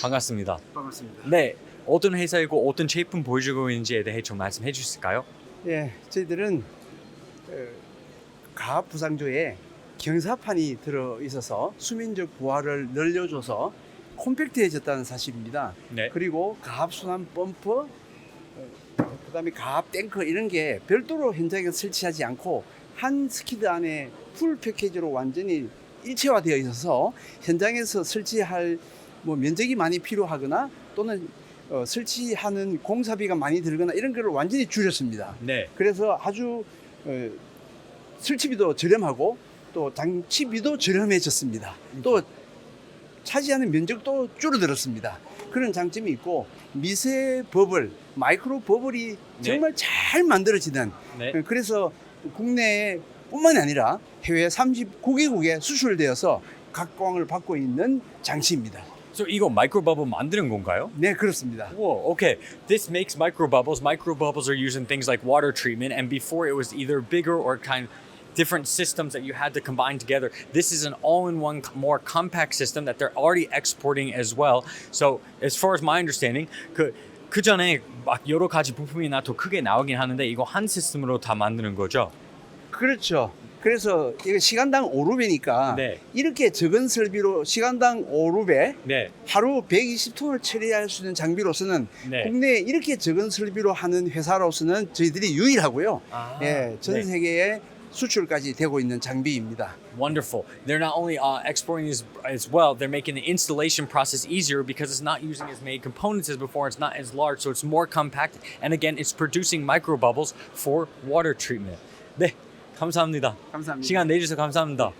반갑습니다. 반갑습니다. 네, 어떤 회사이고 어떤 제품 보여주고 있는지에 대해 좀 말씀해 주실까요? 예, 저희들은 어, 가압 부상조에 경사판이 들어 있어서 수면적 부하를 늘려줘서 콤팩트해졌다는 사실입니다. 네. 그리고 가압 순환 펌프, 어, 그다음에 가압 탱크 이런 게 별도로 현장에 설치하지 않고 한 스키드 안에 풀 패키지로 완전히 일체화되어 있어서 현장에서 설치할 뭐 면적이 많이 필요하거나 또는 어, 설치하는 공사비가 많이 들거나 이런 걸 완전히 줄였습니다. 네. 그래서 아주 어, 설치비도 저렴하고 또 장치비도 저렴해졌습니다. 또 차지하는 면적도 줄어들었습니다. 그런 장점이 있고 미세 버블, 마이크로 버블이 정말 잘 만들어지는 네. 그래서 국내뿐만이 아니라 해외 39개국에 수출되어서 각광을 받고 있는 장치입니다. So 이거 마이크로 버블 만드는 건가요? 네, 그렇습니다. Whoa, okay. This makes micro bubbles. Micro bubbles are used in things like water treatment, and before it was either bigger or kind of different systems that you had to combine together. This is an all-in-one, more compact system that they're already exporting as well. So, as far as my understanding, 그, 그 전에 막 여러 가지 부품이나 더 크게 나오긴 하는데 이거 한 시스템으로 다 만드는 거죠? 그렇죠. 그래서 이거 시간당 5루베니까 네. 이렇게 적은 설비로 시간당 5루베 네. 하루 120톤을 처리할 수 있는 장비로서는 네. 국내에 이렇게 적은 설비로 하는 회사로서는 저희들이 유일하고요. 아, 예, 전 네. 세계에 수출까지 되고 있는 장비입니다. Wonderful. They're not only uh, exporting as, as well, they're making the installation process easier because it's not using as many components as before. It's not as large, so it's more compact. And again, it's producing micro bubbles for water treatment. 네, 감사합니다. 감사합니다. 시간 내주셔서 감사합니다.